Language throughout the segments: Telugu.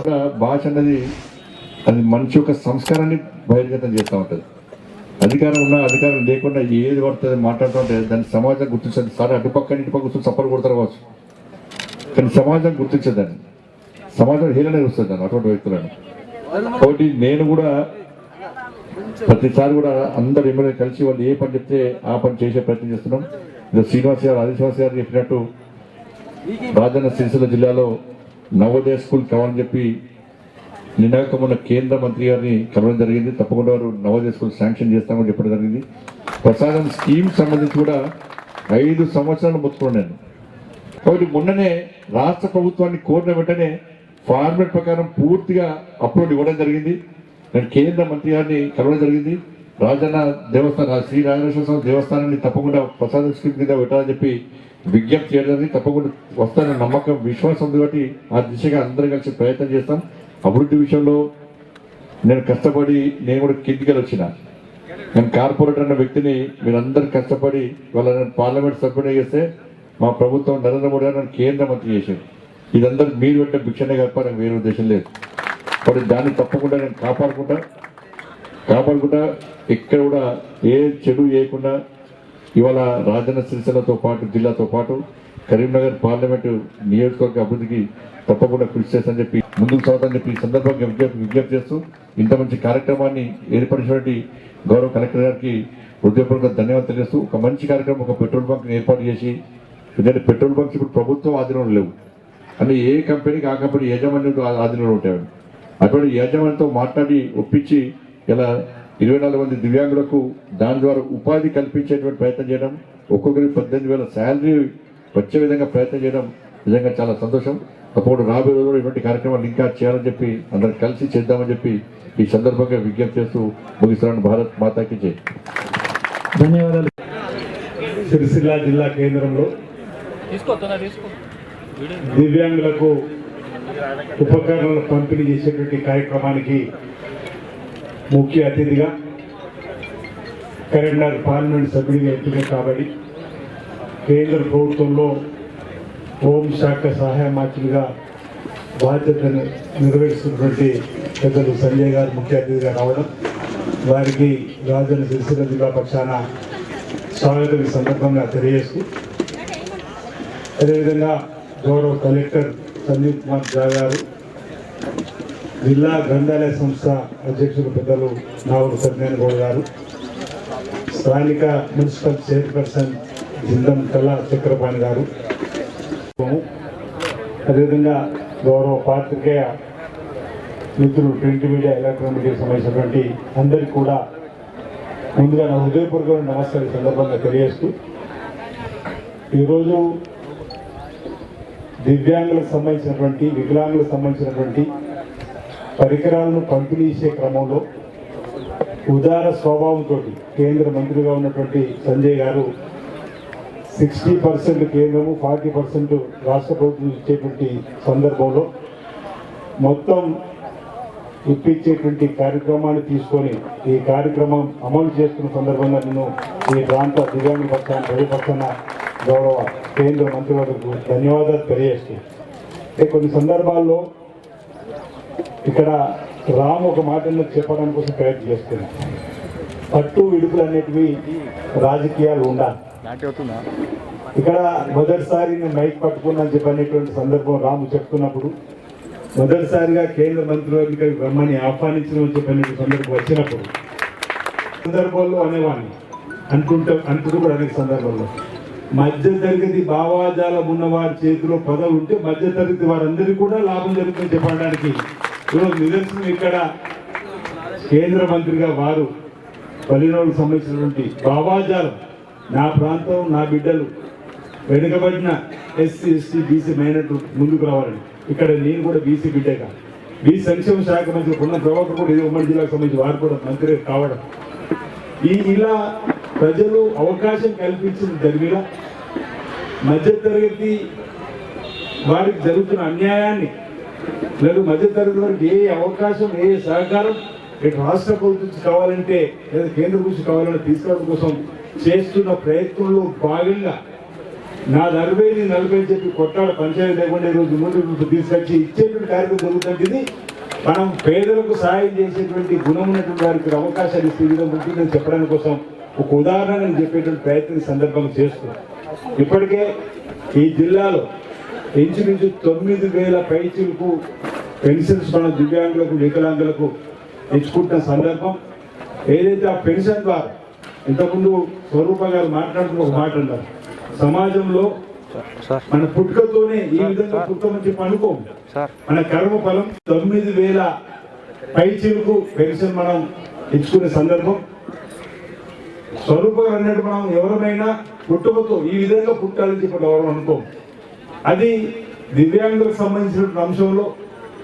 ఒక భాష అన్నది అది మనిషి యొక్క సంస్కారాన్ని బహిర్గతం చేస్తూ ఉంటుంది. అధికారం ఉన్నా అధికారం లేకుండా ఏది పడుతుంది మాట్లాడుతూ ఉంటే దాన్ని సమాజం గుర్తించదు. సరే అటుపక్క ఇటుపక్క కూర్చొని సపోర్ట్ కొడతారు కావచ్చు. కానీ సమాజం గుర్తించదని సమాజం హీలనే వస్తుంది దాన్ని అటువంటి వ్యక్తులను. కాబట్టి నేను కూడా ప్రతిసారి కూడా అందరు ఎమ్మెల్యే కలిసి వాళ్ళు ఏ పని చెప్తే ఆ పని చేసే ప్రయత్నం చేస్తున్నాం. ఇది శ్రీనివాస్ గారు ఆదిశ్వాస్ గారు చెప్పినట్టు రాజన్న సిరిసిల్ల జిల్లాలో నవోదయ స్కూల్ కావాలని చెప్పి నినాక మన కేంద్ర మంత్రి గారిని కలవడం జరిగింది. తప్పకుండా వారు నవోదయ స్కూల్ శాంక్షన్ చేస్తామని చెప్పడం జరిగింది. ప్రసాదం స్కీమ్ సంబంధించి కూడా ఐదు సంవత్సరాలు మొత్తుకున్నాను కాబట్టి మొన్ననే రాష్ట్ర ప్రభుత్వాన్ని కోరిన వెంటనే ఫార్మేట్ ప్రకారం పూర్తిగా అప్లోడ్ ఇవ్వడం జరిగింది. నేను కేంద్ర మంత్రి గారిని కలవడం జరిగింది. రాజన్న దేవస్థానం శ్రీ రాజేశ్వర స్వామి దేవస్థానాన్ని తప్పకుండా ప్రసాద స్కీమ్ కింద పెట్టాలని చెప్పి విజ్ఞప్తి చేయడానికి తప్పకుండా వస్తానన్న నమ్మకం విశ్వాసం ఉంది కాబట్టి ఆ దిశగా అందరం కలిసి ప్రయత్నం చేస్తాం. అభివృద్ధి విషయంలో నేను కష్టపడి నేను కూడా కిందికి వచ్చిన. నేను కార్పొరేటర్ అన్న వ్యక్తిని మీరందరూ కష్టపడి వాళ్ళ పార్లమెంట్ సభ్యుడే చేస్తే మా ప్రభుత్వం నరేంద్ర మోడీ గారు నన్ను కేంద్ర మంత్రి చేశారు. ఇదందరూ మీరు పెట్టే భిక్షనే తప్ప నాకు వేరే ఉద్దేశం లేదు. కాబట్టి దాన్ని తప్పకుండా నేను కాపాడుకుంటా. కాపాడుకుంటా ఇక్కడ కూడా ఏ చెడు చేయకుండా ఇవాళ రాజన్న సిరిసిల్లతో పాటు జిల్లాతో పాటు కరీంనగర్ పార్లమెంటు నియోజకవర్గ అభివృద్ధికి తప్పకుండా కృషి చేస్తానని చెప్పి ముందుకు సాగుతానని చెప్పి ఈ సందర్భంగా విజ్ఞప్తి విజ్ఞప్తి చేస్తూ ఇంత మంచి కార్యక్రమాన్ని ఏర్పరిచినటువంటి గౌరవ కలెక్టర్ గారికి హృదయపూర్వక ధన్యవాదాలు తెలియజేస్తూ ఒక మంచి కార్యక్రమం ఒక పెట్రోల్ బంక్ ఏర్పాటు చేసి ఎందుకంటే పెట్రోల్ బంక్స్ ఇప్పుడు ప్రభుత్వం ఆధీనంలో లేవు. అంటే ఏ కంపెనీకి ఆ కంపెనీ యాజమాన్యం ఆధీనంలో ఉంటాయి అటువంటి యాజమాన్యంతో మాట్లాడి ఒప్పించి ఇలా ఇరవై నాలుగు మంది దివ్యాంగులకు దాని ద్వారా ఉపాధి కల్పించేటువంటి ప్రయత్నం చేయడం ఒక్కొక్కరికి పద్దెనిమిది వేల శాలరీ వచ్చే విధంగా ప్రయత్నం చేయడం నిజంగా చాలా సంతోషం. తప్పకుండా రాబోయే రోజుల్లో ఇటువంటి కార్యక్రమాలు ఇంకా చేయాలని చెప్పి అందరం కలిసి చేద్దామని చెప్పి ఈ సందర్భంగా విజ్ఞప్తి చేస్తూ ముగిస్తున్నాను. భారత్ మాతాకి జై. ధన్యవాదాలు. సిరిసిల్ల జిల్లా కేంద్రంలో దివ్యాంగులకు ఉపకరణాలు పంపిణీ చేసేటువంటి కార్యక్రమానికి ముఖ్య అతిథిగా కరీంనగర్ పార్లమెంట్ సభ్యుడిగా ఎంపిక కాబట్టి కేంద్ర ప్రభుత్వంలో హోంశాఖ సహాయ మంత్రిగా బాధ్యతను నిర్వహిస్తున్నటువంటి పెద్దలు సంజయ్ గారు ముఖ్య అతిథిగా రావడం వారికి రాజన్న సిరిసిల్ల జిల్లా పక్షాన స్వాగతం ఈ సందర్భంగా తెలియజేస్తూ అదేవిధంగా గౌరవ కలెక్టర్ సందీప్ కుమార్ ఝా గారు జిల్లా గ్రంథాలయ సంస్థ అధ్యక్షులు పెద్దలు నావూరు సత్యనారాయణ గౌడ్ గారు స్థానిక మున్సిపల్ చైర్పర్సన్ జిందం కళా చక్రపాణి గారు అదేవిధంగా గౌరవ పాత్రికేయ మిత్రులు ప్రింట్ మీడియా ఎలక్ట్రానిక్ మీడియా సంబంధించినటువంటి అందరికీ కూడా ముందుగా నా హృదయపూర్వకమైన నమస్కారం సందర్భంగా తెలియజేస్తూ ఈరోజు దివ్యాంగులకు సంబంధించినటువంటి వికలాంగులకు సంబంధించినటువంటి పరికరాలను పంపిణీ చేసే క్రమంలో ఉదార స్వభావంతో కేంద్ర మంత్రిగా ఉన్నటువంటి సంజయ్ గారు సిక్స్టీ పర్సెంట్ కేంద్రము ఫార్టీ పర్సెంట్ రాష్ట్ర ప్రభుత్వం ఇచ్చేటువంటి సందర్భంలో మొత్తం ఇప్పించేటువంటి కార్యక్రమాన్ని తీసుకొని ఈ కార్యక్రమం అమలు చేస్తున్న సందర్భంగా నేను ఈ ప్రాంత దివ్యాంగ పక్షాన్ని ప్రజపక్షాన గౌరవ కేంద్ర మంత్రివర్గకు ధన్యవాదాలు తెలియజేస్తూ కొన్ని సందర్భాల్లో ఇక్కడ రామ్ ఒక మాటను చెప్పడానికి కోసం ప్రయత్నం చేస్తున్నాను పట్టు విడుపులు అనేటివి రాజకీయాలు ఉండాలి. ఇక్కడ మొదటిసారి నేను మైక్ పట్టుకున్నాను చెప్పనేటువంటి సందర్భం రాము చెప్తున్నప్పుడు మొదటిసారిగా కేంద్ర మంత్రివర్గ రమ్మని ఆహ్వానించడం చెప్పినటువంటి సందర్భం వచ్చినప్పుడు సందర్భాల్లో అనేవాడిని. అనుకుంటా అనుకుంటూ కూడా అనేక సందర్భాల్లో. మధ్య తరగతి భావాజాలం ఉన్న వారి చేతిలో పదవి ఉంటే మధ్య తరగతి వారందరికీ కూడా లాభం జరుగుతుంది చెప్పడానికి ఈరోజు నిదర్శనం ఇక్కడ కేంద్ర మంత్రిగా వారు పల్లెనోళ్ళకు సంబంధించినటువంటి భావాజాలం నా ప్రాంతం నా బిడ్డలు వెనుకబడిన ఎస్సీ ఎస్టీ బీసీ మైనట్లు ముందుకు రావాలని. ఇక్కడ నేను కూడా బీసీ బిడ్డగా. బీ సంక్షేమ శాఖ మంత్రి ఉన్న ప్రభాకర్ కూడా ఇది ఉమ్మడి జిల్లాకు సంబంధించి వారు కూడా మంత్రి కావడం. ఈ ఇలా ప్రజలు అవకాశం కల్పించిన జరిగిన మధ్యతరగతి వారికి జరుగుతున్న అన్యాయాన్ని లేదు మధ్యతరగతి వారికి ఏ అవకాశం ఏ సహకారం ఇటు రాష్ట్ర ప్రభుత్వం కావాలంటే లేదా కేంద్ర ప్రభుత్వం కావాలంటే తీసుకోవడం కోసం చేస్తున్న ప్రయత్నంలో భాగంగా నా నలభై నీ నలభై అని చెప్పి కొట్టాడు పంచాయతీ లేకుండా ఈరోజు ముందు తీసుకొచ్చి ఇచ్చేటువంటి కార్యక్రమం జరుగుతుంది మనం పేదలకు సహాయం చేసేటువంటి గుణం ఉన్నటువంటి వారికి అవకాశాలు ఇస్తే విధంగా ఉంటుందని చెప్పడానికి కోసం ఒక ఉదాహరణ నేను చెప్పేటువంటి ప్రయత్నం సందర్భంగా చేస్తున్నాం. ఇప్పటికే ఈ జిల్లాలో ఇంచుమించు తొమ్మిది వేల పైచులకు పెన్షన్స్ మన దివ్యాంగులకు వికలాంగులకు ఇచ్చుకుంటున్న సందర్భం. ఏదైతే ఆ పెన్షన్ ద్వారా ఇంతకుముందు స్వరూప గారు మాట్లాడుతున్న ఒక మాట అన్నారు సమాజంలో మన పుట్టుకతోనే ఈ విధంగా పుట్టుకమని చెప్పి అనుకోము మన కర్మ ఫలం తొమ్మిది వేల పైచీలకు పెన్షన్ మనం ఇచ్చుకునే సందర్భం. స్వరూపం అన్నట్టు మనం ఎవరమైనా పుట్టుకతో ఈ విధంగా పుట్టాలని చెప్పి ఎవరు అనుకోం అది దివ్యాంగులకు సంబంధించినటువంటి అంశంలో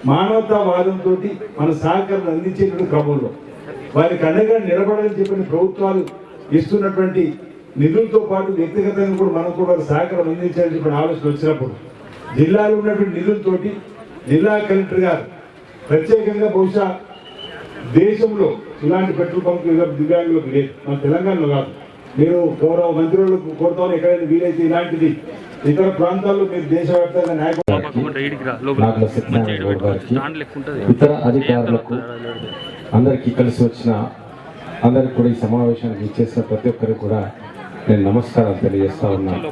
మానవతావాదంతో మన సహకారం అందించేటువంటి క్రమంలో. వారికి అండగా నిలబడాలని చెప్పిన ప్రభుత్వాలు ఇస్తున్నటువంటి నిధులతో పాటు వ్యక్తిగతంగా కూడా మనం కూడా సహకారం అందించాలని చెప్పిన ఆలోచన వచ్చినప్పుడు జిల్లాలో ఉన్నటువంటి నిధులతోటి జిల్లా కలెక్టర్ గారు ప్రత్యేకంగా బహుశా దేశంలో ఇలాంటి పెట్రోల్ బంక్ దివ్యాంగులకు లేదు. మన తెలంగాణలో కాదు. మీరు గౌరవ మంత్రులకు కోరుతాను ఎక్కడైనా వీలైతే ఇలాంటిది ఇతర ప్రాంతాల్లో మీరు దేశవ్యాప్తంగా నాయకులు ఇతర అధికారులకు అందరికీ కలిసి వచ్చిన అందరికి కూడా ఈ సమావేశానికి ఇచ్చేసిన ప్రతి ఒక్కరికి కూడా నేను నమస్కారాలు తెలియజేస్తా ఉన్నాను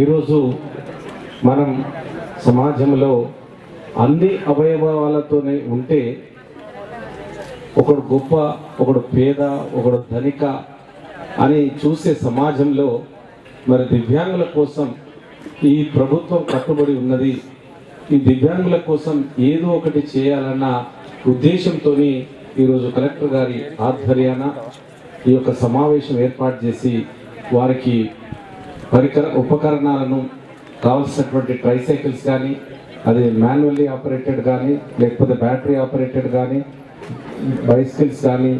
ఈరోజు మనం సమాజంలో అన్ని అవయవాలతోనే ఉంటే ఒకడు గొప్ప ఒకడు పేద ఒకడు ధనిక అని చూసే సమాజంలో మరి దివ్యాంగుల కోసం ఈ ప్రభుత్వం కట్టుబడి ఉన్నది. ఈ దివ్యాంగుల కోసం ఏదో ఒకటి చేయాలన్న ఉద్దేశంతో ఈరోజు కలెక్టర్ గారి ఆధ్వర్యాన ఈ యొక్క సమావేశం ఏర్పాటు చేసి వారికి పరికర ఉపకరణాలను కావలసినటువంటి ట్రైసైకిల్స్ కానీ అది మాన్యువల్లీ ఆపరేటెడ్ కానీ లేకపోతే బ్యాటరీ ఆపరేటెడ్ కానీ బైసికల్స్ కానీ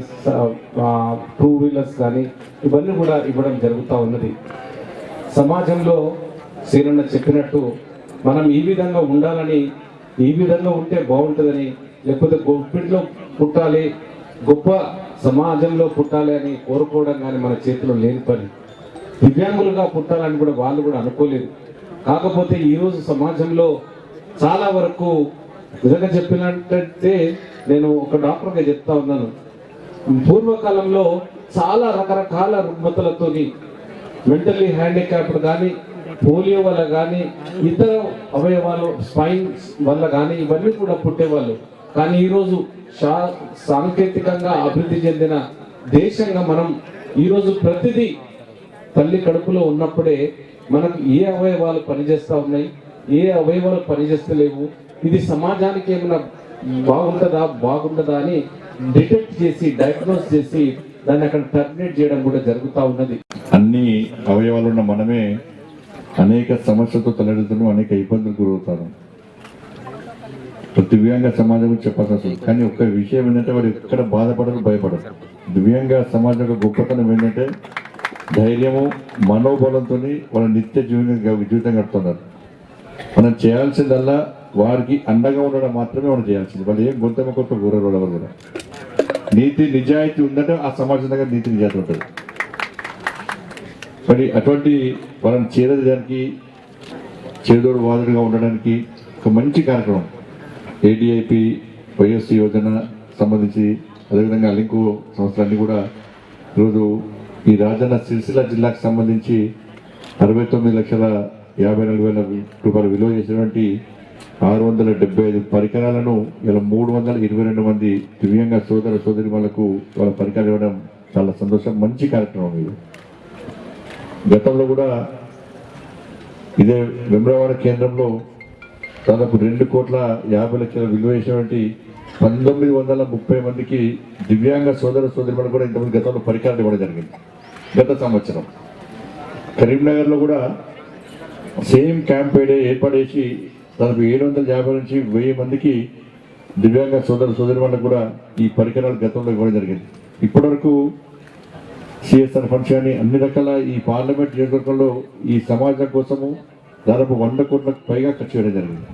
టూ వీలర్స్ కానీ ఇవన్నీ కూడా ఇవ్వడం జరుగుతూ ఉన్నది. సమాజంలో శ్రీరన్న చెప్పినట్టు మనం ఈ విధంగా ఉండాలని ఈ విధంగా ఉంటే బాగుంటుందని లేకపోతే గొప్పింట్లో పుట్టాలి గొప్ప సమాజంలో పుట్టాలి అని కోరుకోవడం కానీ మన చేతిలో లేని పని. దివ్యాంగులుగా పుట్టాలని కూడా వాళ్ళు కూడా అనుకోలేదు. కాకపోతే ఈరోజు సమాజంలో చాలా వరకు నిజంగా చెప్పినట్టయితే నేను ఒక డాక్టర్గా చెప్తా ఉన్నాను. పూర్వకాలంలో చాలా రకరకాల రుగ్మతలతోని మెంటల్లీ హ్యాండిక్యాప్డ్ కానీ పోలియో వల్ల కానీ ఇతర అవయవాలు స్పైన్ వల్ల కానీ ఇవన్నీ కూడా పుట్టేవాళ్ళు. కానీ ఈరోజు శా సాంకేతికంగా అభివృద్ధి చెందిన దేశంగా మనం ఈరోజు ప్రతిదీ తల్లి కడుపులో ఉన్నప్పుడే మనకు ఏ అవయవాలు పనిచేస్తూ ఉన్నాయి ఏ అవయవాలు పనిచేస్తలేవు ఇది సమాజానికి ఏమైనా బాగుంటుందా బాగుంటుందా అని డిటెక్ట్ చేసి డయాగ్నోస్ చేసి దాన్ని అక్కడ టర్మినేట్ చేయడం కూడా జరుగుతూ ఉన్నది. అన్ని అవయవాలు ఉన్న మనమే అనేక సమస్యలతో తలెడుతున్నాం అనేక ఇబ్బందులు గురవుతాను దివ్యాంగ సమాజం చెప్పాల్సి వస్తుంది కానీ ఒక్క విషయం ఏంటంటే వాడు ఎక్కడ బాధపడరు భయపడరు. దివ్యాంగ సమాజం యొక్క గొప్పతనం ఏంటంటే ధైర్యము మనోబలంతో వాళ్ళ నిత్య జీవితంగా జీవితం గడుపుతున్నారు. మనం చేయాల్సిందల్లా వారికి అండగా ఉండడం మాత్రమే మనం చేయాల్సింది. వాళ్ళు ఏం గొంతమ కొత్త కూరరు కూడా. నీతి నిజాయితీ ఉందంటే ఆ సమాజం దగ్గర నీతి నిజాయితీ ఉంటుంది. మరి అటువంటి వాళ్ళని చేరడానికి చేదోడు వాదుడుగా ఉండడానికి ఒక మంచి కార్యక్రమం. ఏడిఐపి వైఎస్ యోజన సంబంధించి అదేవిధంగా లింకు సంస్థలన్నీ కూడా ఈరోజు ఈ రాజన్న సిరిసిల్ల జిల్లాకు సంబంధించి అరవై తొమ్మిది లక్షల యాభై నాలుగు వేల రూపాయలు విలువ చేసినటువంటి ఆరు వందల డెబ్బై ఐదు పరికరాలను ఇలా మూడు వందల ఇరవై రెండు మంది దివ్యంగా సోదర సోదరి వాళ్ళకు వాళ్ళ పరికరాలు ఇవ్వడం చాలా సంతోషం. మంచి కార్యక్రమం ఇది. గతంలో కూడా ఇదే వెమ్రవాడ కేంద్రంలో దాదాపు రెండు కోట్ల యాభై లక్షల విలువ వేసినటువంటి పంతొమ్మిది వందల ముప్పై మందికి దివ్యాంగ సోదర సోదరులు కూడా ఇంతమంది గతంలో పరికరాలు ఇవ్వడం జరిగింది గత సంవత్సరం. కరీంనగర్లో కూడా సేమ్ క్యాంప్ ఏర్పాటు ఏర్పడేసి దాదాపు ఏడు వందల యాభై నుంచి వెయ్యి మందికి దివ్యాంగ సోదర సోదరి వాళ్ళకు కూడా ఈ పరికరాలు గతంలో ఇవ్వడం జరిగింది. ఇప్పటివరకు సిఎస్ఆర్ ఫండ్స్ కానీ అన్ని రకాల ఈ పార్లమెంట్ నియోజకవర్గంలో ఈ సమాజం కోసము దాదాపు వంద కోట్లకు పైగా ఖర్చు చేయడం జరిగింది.